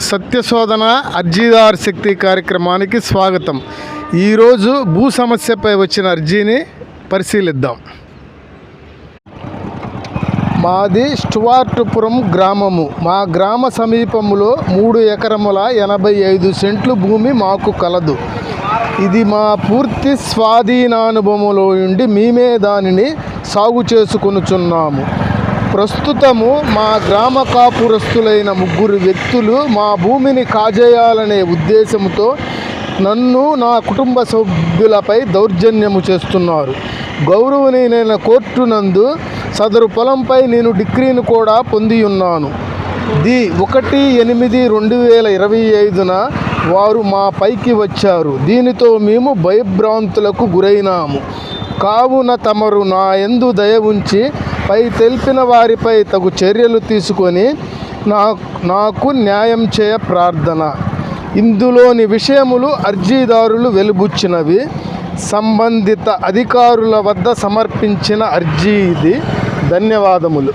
సత్యశోధన అర్జీదార్ శక్తి కార్యక్రమానికి స్వాగతం. ఈరోజు భూ సమస్యపై వచ్చిన అర్జీని పరిశీలిద్దాం. మాది స్టువార్టుపురం గ్రామము. మా గ్రామ సమీపంలో మూడు ఎకరముల ఎనభై ఐదు సెంట్లు భూమి మాకు కలదు. ఇది మా పూర్తి స్వాధీనానుభవంలో ఉండి మేమే దానిని సాగు చేసుకొనుచున్నాము. ప్రస్తుతము మా గ్రామ కాపురస్తులైన ముగ్గురు వ్యక్తులు మా భూమిని కాజేయాలనే ఉద్దేశంతో నన్ను నా కుటుంబ సభ్యులపై దౌర్జన్యము చేస్తున్నారు. గౌరవనీయులైన కోర్టు నందు సదరు పొలంపై నేను డిగ్రీని కూడా పొంది ఉన్నాను ది ఒకటి ఎనిమిది రెండు వేల ఇరవై ఐదున వారు మా పైకి వచ్చారు. దీనితో మేము భయభ్రాంతులకు గురైనాము. కావున తమరు నా ఎందు దయ ఉంచి పై తెలిపిన వారిపై తగు చర్యలు తీసుకొని నా నాకు న్యాయం చేయ ప్రార్థన. ఇందులోని విషయములు అర్జీదారులు వెలుబుచ్చినవి. సంబంధిత అధికారుల వద్ద సమర్పించిన అర్జీ ఇది. ధన్యవాదములు.